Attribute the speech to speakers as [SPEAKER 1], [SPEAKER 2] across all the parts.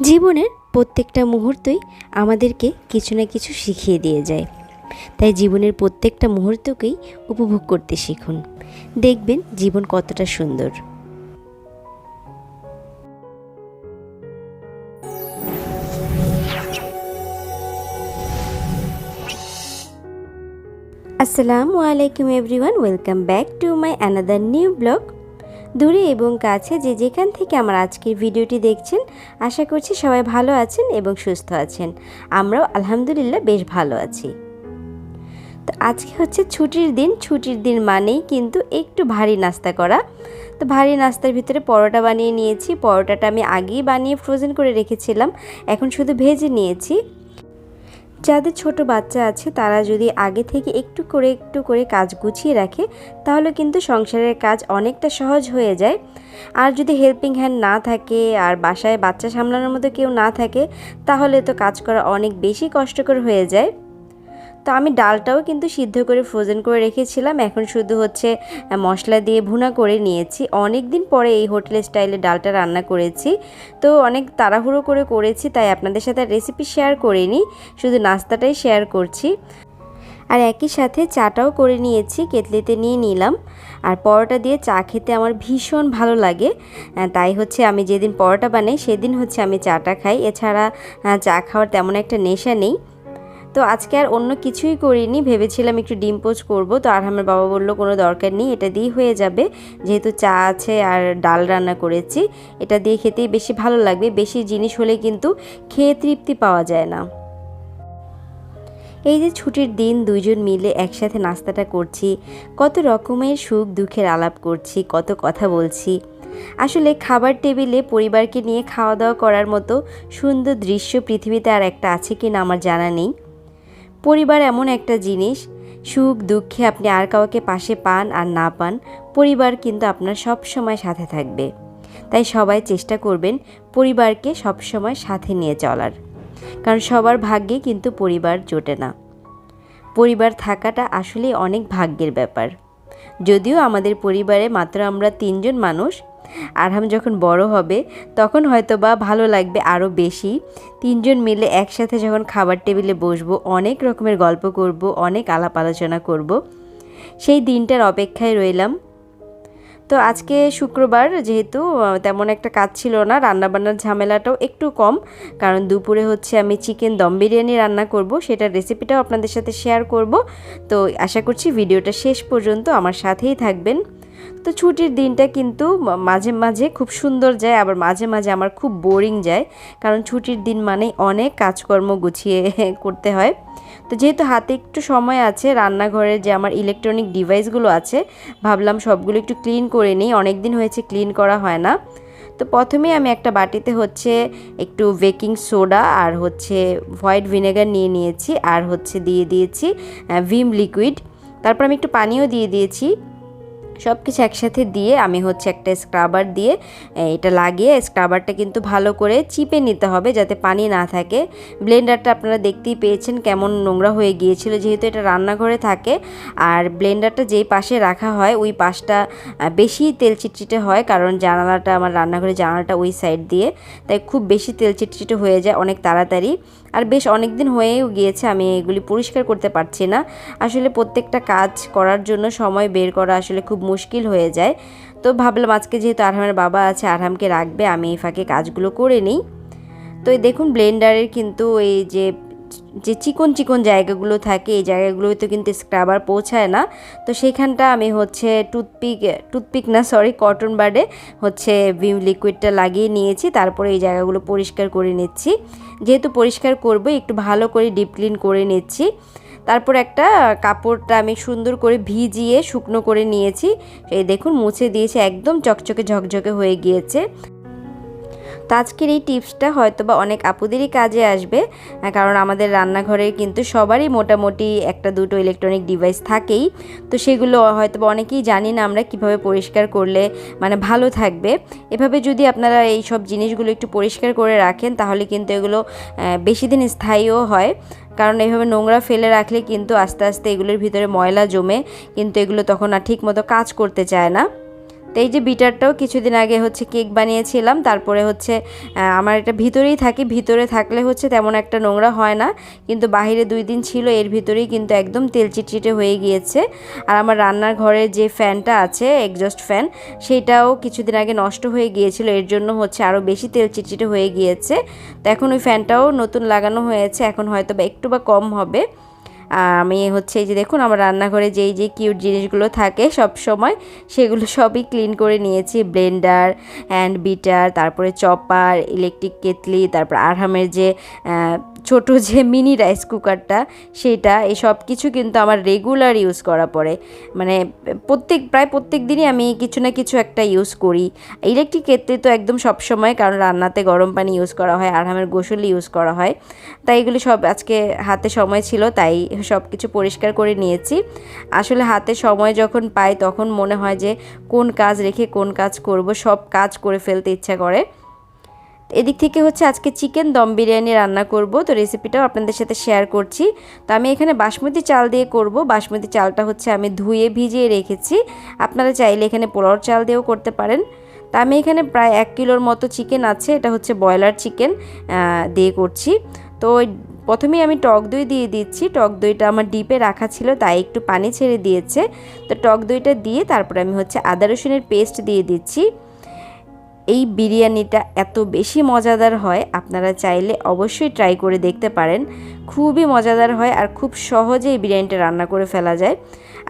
[SPEAKER 1] জীবনের প্রত্যেকটা মুহূর্তই আমাদেরকে কিছু না কিছু শিখিয়ে দিয়ে যায়। তাই জীবনের প্রত্যেকটা মুহূর্তকেই উপভোগ করতে শিখুন। দেখবেন জীবন কতটা সুন্দর। আসসালামু আলাইকুম everyone, welcome back to my another new blog. দূরে এবং কাছে যে যেখান থেকে আমার আজকের ভিডিওটি দেখছেন, আশা করছি সবাই ভালো আছেন এবং সুস্থ আছেন। আমরাও আলহামদুলিল্লাহ বেশ ভালো আছি। তো আজকে হচ্ছে ছুটির দিন। ছুটির দিন মানেই কিন্তু একটু ভারী নাস্তা করা। তো ভারী নাস্তার ভিতরে পরোটা বানিয়ে নিয়েছি। পরোটাটা আমি আগেই বানিয়ে ফ্রোজেন করে রেখেছিলাম। এখন শুধু ভেজে নিয়েছি। যাদের ছোট বাচ্চা আছে, তারা যদি আগে থেকে একটু করে একটু করে কাজ গুছিয়ে রাখে, তাহলে কিন্তু সংসারের কাজ অনেকটা সহজ হয়ে যায়। আর যদি হেল্পিং হ্যান্ড না থাকে, আর বাসায় বাচ্চা সামলানোর মতো কেউ না থাকে, তাহলে তো কাজ করা অনেক বেশি কষ্টকর হয়ে যায়। তো আমি ডালটাও কিন্তু সিদ্ধ করে ফ্রোজেন করে রেখেছিলাম। এখন শুধু হচ্ছে মশলা দিয়ে ভুনা করে নিয়েছি। অনেক দিন পরে এই হোটেল স্টাইলে ডালটা রান্না করেছি। তো অনেক তাড়াহুড়ো করে করেছি, তাই আপনাদের সাথে রেসিপি শেয়ার করিনি। শুধু নাস্তাটাই শেয়ার করছি। আর একই সাথে চাটাও করে নিয়েছি কেতলিতে নিয়ে নিলাম। আর পরোটা দিয়ে চা খেতে আমার ভীষণ ভালো লাগে। তাই হচ্ছে আমি যেদিন পরোটা বানাই, সেদিন হচ্ছে আমি চাটা খাই। এছাড়া চা খাওয়ার তেমন একটা নেশা নেই। তো আজকে আর অন্য কিছুই করিনি, ভেবেছিলাম একটু ডিম পোচ করব। তো আর আমার বাবা বলল, কোনো দরকার নেই, এটা দিয়ে হয়ে যাবে। যেহেতু চা আছে আর ডাল রান্না করেছি, এটা দিয়ে খেতেই বেশি ভালো লাগবে। বেশি জিনিস হলে কিন্তু খেয়ে তৃপ্তি পাওয়া যায় না। এই যে ছুটির দিন, দুইজন মিলে একসাথে নাস্তাটা করছি, কত রকমের সুখ দুঃখের আলাপ করছি, কত কথা বলছি। আসলে খাবার টেবিলে পরিবারকে নিয়ে খাওয়া দাওয়া করার মতো সুন্দর দৃশ্য পৃথিবীতে আর একটা আছে কি না আমার জানা নেই। পরিবার এমন একটা জিনিস, সুখ, দুঃখে আপনি আর কাউকে পাশে পান আর না পান, পরিবার কিন্তু আপনার সব সময় সাথে থাকবে। তাই সবাই চেষ্টা করবেন পরিবারকে সব সময় সাথে নিয়ে চলার। কারণ সবার ভাগ্যে কিন্তু পরিবার জোটে না। পরিবার থাকাটা আসলে অনেক ভাগ্যের ব্যাপার। যদিও আমাদের পরিবারে মাত্র আমরা তিনজন মানুষ আরহাম যখন বড় হবে, তখন হয়তো বা ভালো লাগবে আরও বেশি। তিনজন মিলে একসাথে যখন খাবার টেবিলে বসবো, অনেক রকমের গল্প করব, অনেক আলাপ আলোচনা করব। সেই দিনটার অপেক্ষায় রইলাম। তো আজকে শুক্রবার যেহেতু তেমন একটা কাজ ছিল না, রান্নাবান্নার ঝামেলাটাও একটু কম, কারণ দুপুরে হচ্ছে আমি চিকেন দম বিরিয়ানি রান্না করব, সেটার রেসিপিটাও আপনাদের সাথে শেয়ার করব। তো আশা করছি ভিডিওটা শেষ পর্যন্ত আমার সাথেই থাকবেন। তো ছুটির দিনটা কিন্তু মাঝে মাঝে খুব সুন্দর যায়, আবার মাঝে মাঝে আমার খুব বোরিং যায়, কারণ ছুটির দিন মানে অনেক কাজকর্ম গুছিয়ে করতে হয়। তো যেহেতু হাতে একটু সময় আছে রান্নাঘরের যে আমার ইলেকট্রনিক ডিভাইসগুলো আছে, ভাবলাম সবগুলো একটু ক্লিন করে নিই অনেক দিন হয়েছে ক্লিন করা হয় না। তো প্রথমেই আমি একটা বাটিতে হচ্ছে একটু বেকিং সোডা আর হচ্ছে হোয়াইট ভিনেগার নিয়ে নিয়েছি, আর হচ্ছে দিয়ে দিয়েছি ভিম লিকুইড তারপর আমি একটু পানিও দিয়ে দিয়েছি। সব কিছু একসাথে দিয়ে আমি হচ্ছে একটা স্ক্রাবার দিয়ে এটা লাগিয়ে স্ক্রাবারটা কিন্তু ভালো করে চিপে নিতে হবে যাতে পানি না থাকে। ব্লেন্ডারটা আপনারা দেখতেই পেয়েছেন কেমন নোংরা হয়ে গিয়েছিল, যেহেতু এটা রান্নাঘরে থাকে। আর ব্লেন্ডারটা যেই পাশে রাখা হয়, ওই পাশটা বেশি তেল চিটচিটে হয়, কারণ জানালাটা, আমার রান্নাঘরে জানালাটা ওই সাইড দিয়ে। তাই খুব বেশি তেল চিটচিটে হয়ে যায়, অনেক তাড়াতাড়ি। আর বেশ অনেক দিন হয়েও গিয়েছে, আমি এগুলি পরিষ্কার করতে পারছি না। আসলে প্রত্যেকটা কাজ করার জন্য সময় বের করা আসলে খুব মুশকিল হয়ে যায়। তো ভাবলাম আজকে যেহেতু আরহামের বাবা আছে, আরহামকে রাখবে, আমি এই ফাঁকে কাজগুলো করে নিই। তো এই দেখুন, ব্লেন্ডারের কিন্তু এই যে যে চিকন চিকন জায়গাগুলো থাকে, এই জায়গাগুলোতে কিন্তু স্ক্রাবার পৌঁছায় না। তো সেইখানটা আমি হচ্ছে টুথপিক টুথপিক না সরি কটন বার্ডে হচ্ছে ভিম লিকুইডটা লাগিয়ে নিয়েছি, তারপরে এই জায়গাগুলো পরিষ্কার করে নিচ্ছি। যেহেতু পরিষ্কার করব, একটু ভালো করে ডিপ ক্লিন করে নিচ্ছি। তারপর একটা কাপড়টা আমি সুন্দর করে ভিজিয়ে শুকনো করে নিয়েছি। এই দেখুন, মুছে দিয়েছি, একদম চকচকে ঝকঝকে হয়ে গিয়েছে। তো আজকের এই টিপসটা হয়তো বা অনেক আপুদেরই কাজে আসবে কারণ আমাদের রান্নাঘরে কিন্তু সবারই মোটামুটি একটা দুটো ইলেকট্রনিক ডিভাইস থাকেই। তো সেগুলো হয়তো বা অনেকেই জানি না আমরা কীভাবে পরিষ্কার করলে মানে ভালো থাকবে। এভাবে যদি আপনারা এই সব জিনিসগুলো একটু পরিষ্কার করে রাখেন, তাহলে কিন্তু এগুলো বেশি দিন স্থায়ীও হয়। কারণ এইভাবে নোংরা ফেলে রাখলে কিন্তু আস্তে আস্তে এগুলোর ভিতরে ময়লা জমে, কিন্তু এগুলো তখন আর ঠিক মতো কাজ করতে চায় না। তো এই যে বিটারটাও কিছুদিন আগে হচ্ছে কেক বানিয়েছিলাম, তারপরে হচ্ছে আমার এটা ভিতরেই থাকে, ভিতরে থাকলে হচ্ছে তেমন একটা নোংরা হয় না, কিন্তু বাইরে দুই দিন ছিল, এর ভিতরেই কিন্তু একদম তেল চিটচিটে হয়ে গিয়েছে। আর আমার রান্নার ঘরের যে ফ্যানটা আছে এক্সস্ট ফ্যান সেটাও কিছুদিন আগে নষ্ট হয়ে গিয়েছিল, এর জন্য হচ্ছে আরও বেশি তেল চিটচিটে হয়ে গিয়েছে। তো এখন ওই ফ্যানটাও নতুন লাগানো হয়েছে, এখন হয়তো বা একটু বা কম হবে। আমি হচ্ছে এই যে দেখুন, আমার রান্নাঘরে যেই যে কিউট জিনিসগুলো থাকে সব সময়, সেগুলো সবই ক্লিন করে নিয়েছি। ব্লেন্ডার অ্যান্ড বিটার তারপরে চপার ইলেকট্রিক কেতলি তারপর আরহামের যে ছোট যে মিনি রাইস কুকারটা, সেটা এই সব কিছু কিন্তু আমার রেগুলার ইউজ করা পড়ে। মানে প্রত্যেক, প্রায় প্রত্যেক দিনই আমি কিছু না কিছু একটা ইউজ করি। ইলেকট্রিক ক্ষেত্রে তো একদম সব সময়, কারণ রান্নাতে গরম পানি ইউজ করা হয় আরহামের গোসল ইউজ করা হয়। তাই এগুলি সব আজকে হাতে সময় ছিল, তাই সব কিছু পরিষ্কার করে নিয়েছি। আসলে হাতে সময় যখন পাই, তখন মনে হয় যে কোন কাজ রেখে কোন কাজ করব, সব কাজ করে ফেলতে ইচ্ছা করে। এদিক থেকে হচ্ছে আজকে চিকেন, দম বিরিয়ানি রান্না করব। তো রেসিপিটাও আপনাদের সাথে শেয়ার করছি। তো আমি এখানে বাসমতি চাল দিয়ে করব। বাসমতি চালটা হচ্ছে আমি ধুয়ে ভিজিয়ে রেখেছি। আপনারা চাইলে এখানে পোলাওর চাল দিয়েও করতে পারেন। তা আমি এখানে প্রায় এক কিলোর মতো চিকেন আছে। এটা হচ্ছে ব্রয়লার চিকেন দিয়ে করছি। তো প্রথমেই আমি টক দই দিয়ে দিচ্ছি। টক দইটা আমার ডিপে রাখা ছিল, তাই একটু পানি ছেড়ে দিয়েছে। তো টক দইটা দিয়ে তারপরে আমি হচ্ছে আদা রসুনের পেস্ট দিয়ে দিচ্ছি। এই বিরিয়ানিটা এত বেশি মজাদার হয়, আপনারা চাইলে অবশ্যই ট্রাই করে দেখতে পারেন। খুবই মজাদার হয় আর খুব সহজে এই বিরিয়ানিটা রান্না করে ফেলা যায়।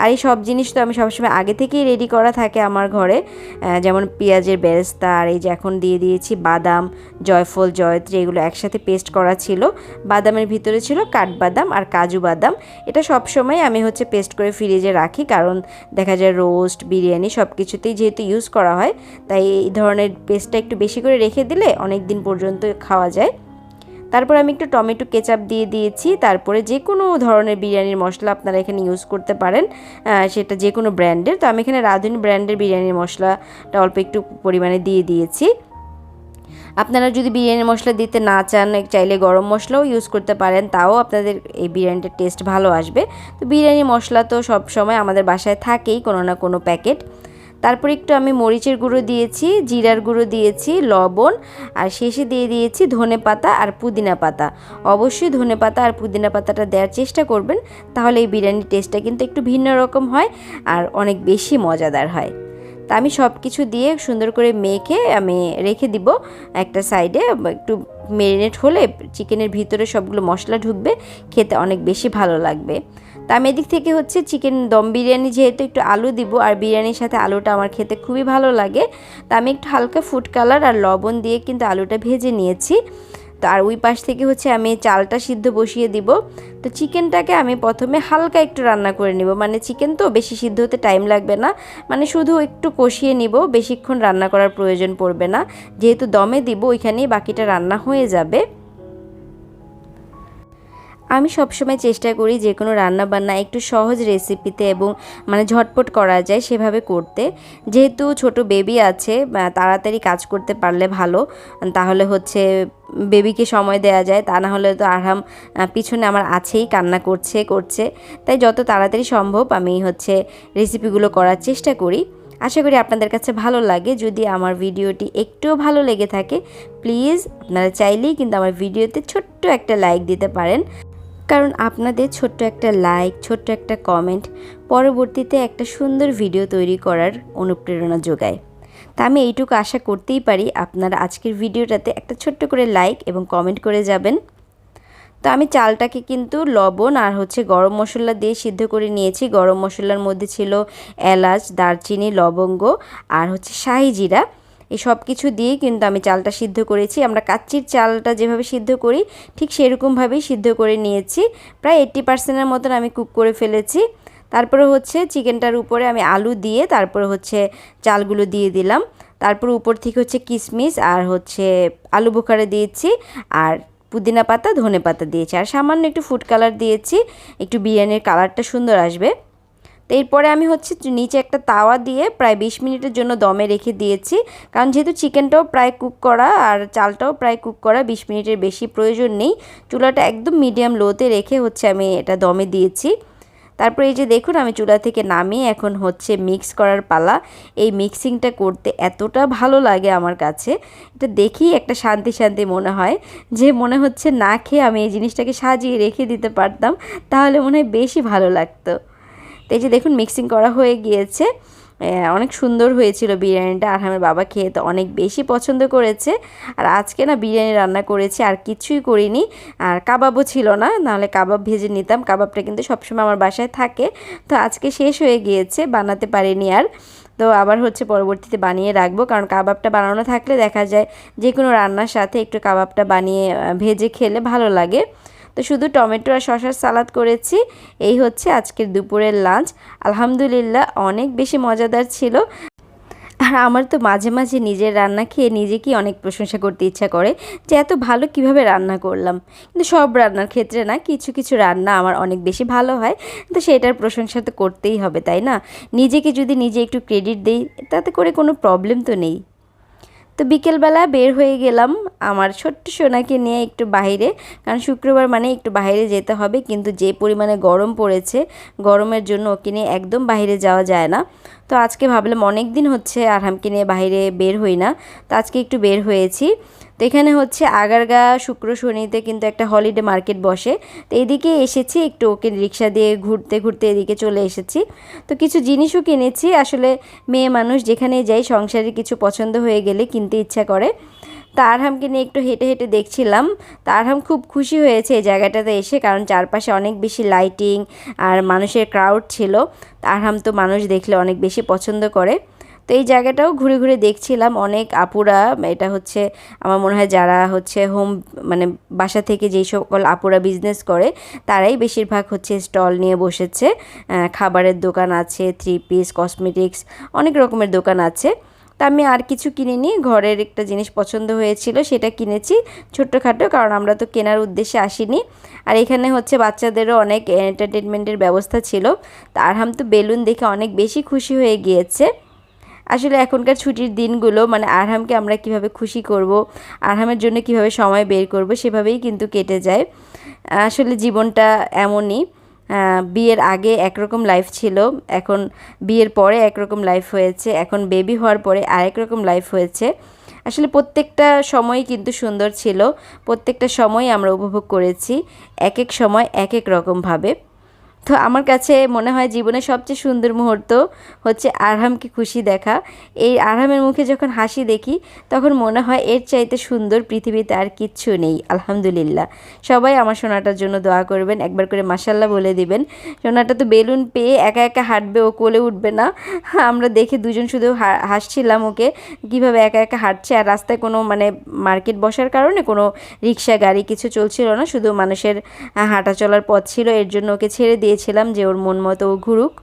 [SPEAKER 1] আর এই সব জিনিস তো আমি সবসময় আগে থেকেই রেডি করা থাকে আমার ঘরে। যেমন পেঁয়াজের বেরেস্তা আর এই যে এখন দিয়ে দিয়েছি বাদাম, জয়ফল, জয়ত্রী, এগুলো একসাথে পেস্ট করা ছিল। বাদামের ভিতরে ছিল কাঠবাদাম আর কাজু বাদাম। এটা সবসময় আমি হচ্ছে পেস্ট করে ফ্রিজে রাখি কারণ দেখা যায় রোস্ট বিরিয়ানি সব কিছুতেই যেহেতু ইউজ করা হয়, তাই এই ধরনের পেস্টটা একটু বেশি করে রেখে দিলে অনেক দিন পর্যন্ত খাওয়া যায়। তারপর আমি একটু টমেটো কেচাপ দিয়ে দিয়েছি। তারপরে যে কোনো ধরনের বিরিয়ানির মশলা আপনারা এখানে ইউজ করতে পারেন। সেটা যে কোনো ব্র্যান্ডের তো আমি এখানে রাঁধুনি ব্র্যান্ডের বিরিয়ানির মশলাটা অল্প একটু পরিমাণে দিয়ে দিয়েছি। আপনারা যদি বিরিয়ানির মশলা দিতে না চান, চাইলে গরম মশলাও ইউজ করতে পারেন। তাও আপনাদের এই বিরিয়ানিটার টেস্ট ভালো আসবে। তো বিরিয়ানি মশলা তো সব সময় আমাদের বাসায় থাকেই কোনো না কোনো প্যাকেট তারপর একটু আমি মরিচের গুঁড়ো দিয়েছি, জিরার গুঁড়ো দিয়েছি, লবণ, আর শেষে দিয়ে দিয়েছি ধনে পাতা আর পুদিনা পাতা। অবশ্যই ধনে পাতা আর পুদিনা পাতাটা দেওয়ার চেষ্টা করবেন, তাহলে এই বিরিয়ানির টেস্টটা কিন্তু একটু ভিন্ন রকম হয় আর অনেক বেশি মজাদার হয়। তা আমি সব কিছু দিয়ে সুন্দর করে মেখে আমি রেখে দিব একটা সাইডে, একটু মেরিনেট হলে চিকেনের ভিতরে সবগুলো মশলা ঢুকবে, খেতে অনেক বেশি ভালো লাগবে। তা আমি এদিক থেকে হচ্ছে চিকেন দম বিরিয়ানি যেহেতু একটু আলু দিব আর বিরিয়ানির সাথে আলুটা আমার খেতে খুবই ভালো লাগে, তা আমি একটু হালকা ফুড কালার আর লবণ দিয়ে কিন্তু আলুটা ভেজে নিয়েছি। তো আর ওই পাশ থেকে হচ্ছে আমি চালটা সিদ্ধ বসিয়ে দিব। তো চিকেনটাকে আমি প্রথমে হালকা একটু রান্না করে নিব। মানে চিকেন তো বেশি সিদ্ধ হতে টাইম লাগবে না। মানে শুধু একটু কষিয়ে নিব, বেশিক্ষণ রান্না করার প্রয়োজন পড়বে না। যেহেতু দমে দিব, ওইখানেই বাকিটা রান্না হয়ে যাবে। আমি সবসময় চেষ্টা করি যে কোনো রান্না বান্না একটু সহজ রেসিপিতে এবং মানে ঝটপট করা যায় সেভাবে করতে। যেহেতু ছোট বেবি আছে তাড়াতাড়ি কাজ করতে পারলে ভালো। তাহলে হচ্ছে বেবিকে সময় দেওয়া যায়, তা না হলে তো আরাম পিছনে আমার আছেই, কান্না করছে করছে। তাই যত তাড়াতাড়ি সম্ভব আমি হচ্ছে রেসিপিগুলো করার চেষ্টা করি। আশা করি আপনাদের কাছে ভালো লাগে। যদি আমার ভিডিওটি একটুও ভালো লেগে থাকে প্লিজ আপনারা চাইলেই কিন্তু আমার ভিডিওতে ছোট্ট একটা লাইক দিতে পারেন। কারণ আপনাদের ছোট্ট একটা লাইক ছোট্ট একটা কমেন্ট পরবর্তীতে একটা সুন্দর ভিডিও তৈরি করার অনুপ্রেরণা যোগায়। তা আমি এইটুকু আশা করতেই পারি আপনারা আজকের ভিডিওটাতে একটা ছোট্ট করে লাইক এবং কমেন্ট করে যাবেন। তো আমি চালটাকে কিন্তু লবণ আর হচ্ছে গরম মশলা দিয়ে সিদ্ধ করে নিয়েছি। গরম মশলার মধ্যে ছিল এলাচ, দারচিনি, লবঙ্গ আর হচ্ছে শাহি জিরা। এই সব কিছু দিয়েই কিন্তু আমি চালটা সিদ্ধ করেছি। আমরা কাচ্চির চালটা যেভাবে সিদ্ধ করি, ঠিক সেরকমভাবেই সিদ্ধ করে নিয়েছি। প্রায় এইট্টি পার্সেন্টের মতন আমি কুক করে ফেলেছি। তারপরে হচ্ছে চিকেনটার উপরে আমি আলু দিয়ে তারপরে হচ্ছে চালগুলো দিয়ে দিলাম। তারপর উপর থেকে হচ্ছে কিশমিশ আর হচ্ছে আলু বোখারে দিয়েছি আর পুদিনা পাতা, ধনে পাতা দিয়েছি। আর সামান্য একটু ফুড কালার দিয়েছি। একটু বিরিয়ানির কালারটা সুন্দর আসবে। এরপরে আমি হচ্ছে নিচে একটা তাওয়া দিয়ে প্রায় বিশ মিনিটের জন্য দমে রেখে দিয়েছি। কারণ যেহেতু চিকেনটাও প্রায় কুক করা আর চালটাও প্রায় কুক করা, বিশ মিনিটের বেশি প্রয়োজন নেই। চুলাটা একদম মিডিয়াম লোতে রেখে হচ্ছে আমি এটা দমে দিয়েছি। তারপরে এই যে দেখুন, আমি চুলা থেকে নামিয়ে এখন হচ্ছে মিক্স করার পালা। এই মিক্সিংটা করতে এতটা ভালো লাগে আমার কাছে। এটা দেখেই একটা শান্তি শান্তি মনে হয় যে মনে হচ্ছে না খেয়ে আমি এই জিনিসটাকে সাজিয়ে রেখে দিতে পারতাম, তাহলে মনে হয় বেশি ভালো লাগতো। এই যে দেখুন মিক্সিং করা হয়ে গিয়েছে। অনেক সুন্দর হয়েছিল বিরিয়ানিটা। আর আমার বাবা খেয়ে তো অনেক বেশি পছন্দ করেছে। আর আজকে না বিরিয়ানি রান্না করেছি, আর কিছুই করিনি। আর কাবাবও ছিল না, নাহলে কাবাব ভেজে নিতাম। কাবাবটা কিন্তু সবসময় আমার বাসায় থাকে। তো আজকে শেষ হয়ে গিয়েছে, বানাতে পারিনি আর। তো আবার হচ্ছে পরবর্তীতে বানিয়ে রাখব, কারণ কাবাবটা বানানো থাকলে দেখা যায় যে কোনো রান্নার সাথে একটু কাবাবটা বানিয়ে ভেজে খেলে ভালো লাগে। তো শুধু টমেটো আর শশার সালাদ করেছি। এই হচ্ছে আজকের দুপুরের লাঞ্চ। আলহামদুলিল্লাহ অনেক বেশি মজাদার ছিল। আর আমার তো মাঝে মাঝে নিজের রান্না খেয়ে নিজেকেই অনেক প্রশংসা করতে ইচ্ছা করে যে এত ভালো কীভাবে রান্না করলাম। কিন্তু সব রান্নার ক্ষেত্রে না কিছু কিছু রান্না আমার অনেক বেশি ভালো হয়। তো সেটার প্রশংসা তো করতেই হবে, তাই না? নিজেকে যদি নিজে একটু ক্রেডিট দিই, তাতে করে কোনো প্রবলেম তো নেই। তো বিকেলবেলা বের হয়ে গেলাম আমার ছোট্ট সোনাকে নিয়ে একটু বাইরে, কারণ শুক্রবার মানে একটু বাইরে যেতে হবে, কিন্তু যে পরিমাণে গরম পড়েছে, গরমের জন্য ওকে নিয়ে একদম বাইরে যাওয়া যায় না। তো আজকে ভাবলাম অনেক দিন হচ্ছে আরহামকে নিয়ে বাইরে বের হই না, তো আজকে একটু বের হয়েছি। তো এখানে হচ্ছে আগারগা, শুক্র, শনিতে কিন্তু একটা হলিডে মার্কেট বসে, তো এদিকে এসেছি, একটু ওকে রিক্সা দিয়ে ঘুরতে ঘুরতে এদিকে চলে এসেছি। তো কিছু জিনিসও কিনেছি, আসলে মেয়ে মানুষ যেখানে যাই সংসারে কিছু পছন্দ হয়ে গেলে কিনতে ইচ্ছা করে। তা আরহামকে নিয়ে একটু হেঁটে হেঁটে দেখছিলাম। তারহাম খুব খুশি হয়েছে এই জায়গাটাতে এসে কারণ চারপাশে অনেক বেশি লাইটিং আর মানুষের ক্রাউড ছিল। তারহাম তো মানুষ দেখলে অনেক বেশি পছন্দ করে। তো এই জায়গাটাও ঘুরে ঘুরে দেখছিলাম। অনেক আপুরা, এটা হচ্ছে আমার মনে হয় যারা হচ্ছে হোম মানে বাসা থেকে যেই সকল আপুরা বিজনেস করে, তারাই বেশিরভাগ হচ্ছে স্টল নিয়ে বসেছে। খাবারের দোকান আছে থ্রি পিস কসমেটিক্স অনেক রকমের দোকান আছে। তা আমি আর কিছু কিনিনি। ঘরের একটা জিনিস পছন্দ হয়েছিল, সেটা কিনেছি ছোট্টখাটো, কারণ আমরা তো কেনার উদ্দেশ্যে আসিনি। আর এখানে হচ্ছে বাচ্চাদেরও অনেক এন্টারটেনমেন্টের ব্যবস্থা ছিল। তা আরহাম তো বেলুন দেখে অনেক বেশি খুশি হয়ে গিয়েছে। আসলে এখনকার ছুটির দিনগুলো মানে আরহামকে আমরা কীভাবে খুশি করব, আরহামের জন্য কীভাবে সময় বের করব, সেভাবেই কিন্তু কেটে যায়। আসলে জীবনটা এমনই। বিয়ের আগে একরকম লাইফ ছিল, এখন বিয়ের পরে একরকম লাইফ হয়েছে, এখন বেবি হওয়ার পরে আরেক রকম লাইফ হয়েছে। আসলে প্রত্যেকটা সময়ই কিন্তু সুন্দর ছিল, প্রত্যেকটা সময় আমরা উপভোগ করেছি এক এক সময় এক এক রকমভাবে তো আমার কাছে মনে হয় জীবনের সবচেয়ে সুন্দর মুহূর্ত হচ্ছে আরহামকে খুশি দেখা। এই আরহামের মুখে যখন হাসি দেখি, তখন মনে হয় এর চাইতে সুন্দর পৃথিবীতে আর কিচ্ছু নেই। আলহামদুলিল্লাহ। সবাই আমার সোনাটার জন্য দোয়া করবেন। একবার করে মাসাল্লাহ বলে দিবেন। সোনাটা তো বেলুন পেয়ে একা একা হাঁটবে, ও কোলে উঠবে না। আমরা দেখে দুজন শুধু হাসছিলাম ওকে। কীভাবে একা একা হাঁটছে আর রাস্তায় কোনো মানে মার্কেট বসার কারণে কোনো রিক্সা, গাড়ি কিছু চলছিল না। শুধু মানুষের হাঁটা চলার পথ ছিল। এর জন্য ওকে ছেড়ে দিয়ে দিয়েছিলাম যে ওর মন মতো ঘুরুক।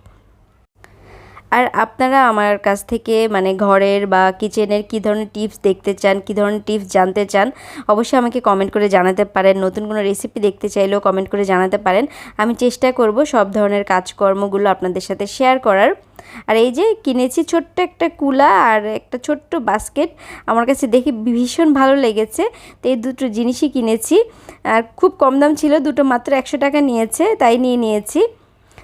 [SPEAKER 1] আর আপনারা আমার কাছ থেকে মানে ঘরের বা কিচেনের কী ধরনের টিপস দেখতে চান, কী ধরনের টিপস জানতে চান, অবশ্যই আমাকে কমেন্ট করে জানাতে পারেন। নতুন কোনো রেসিপি দেখতে চাইলেও কমেন্ট করে জানাতে পারেন। আমি চেষ্টা করব সব ধরনের কাজকর্মগুলো আপনাদের সাথে শেয়ার করার। আর এই যে কিনেছি ছোট্ট একটা কুলা আর একটা ছোট্ট বাস্কেট আমার কাছে দেখে ভীষণ ভালো লেগেছে। তো এই দুটো জিনিসই কিনেছি। আর খুব কম দাম ছিল, দুটো মাত্র একশো টাকা নিয়েছে, তাই নিয়ে নিয়েছি।